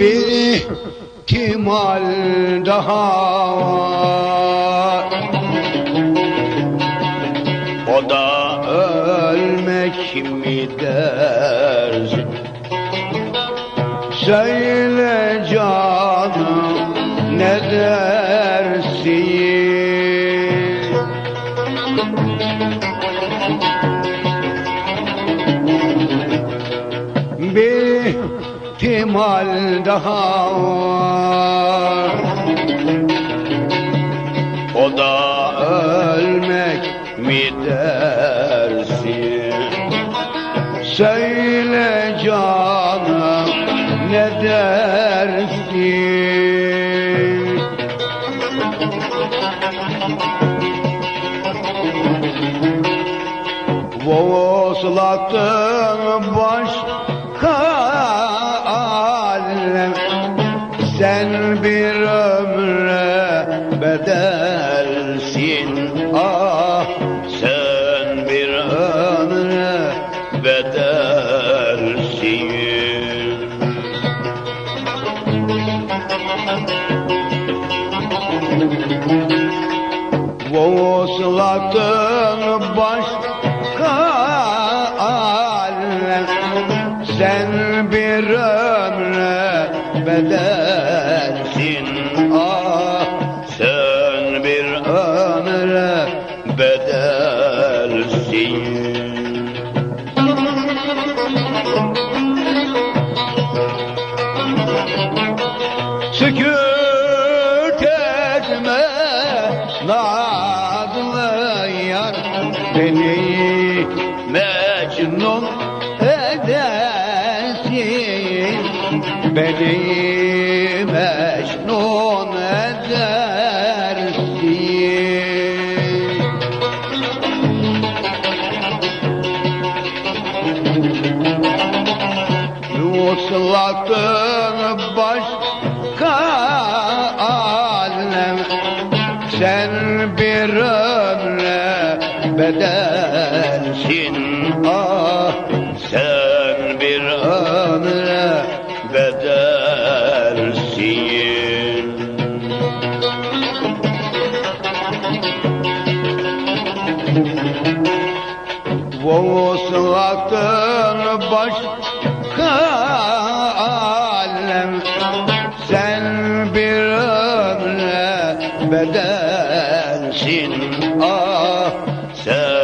Bir ihtimal daha? Var O da ölmek mi dersin Söyle canım ne dersin Bir ihtimal daha var. O da ölmek mi dersin? Söyle canım ne dersin? Voslatın başka ömre bedelsin. Ah sen bir ömre bedelsin. Voslatın başka ömre bedelsin Ah sen bir ömre bedelsin. Sükut etme nazlı yar Beni mecnun edersin Beni mecnun edersin. Vuslatın başka alem Sen bir ömre bedelsin. Ah Boğu sıvaktır başka alem Sen bir ömre bedensin ah sen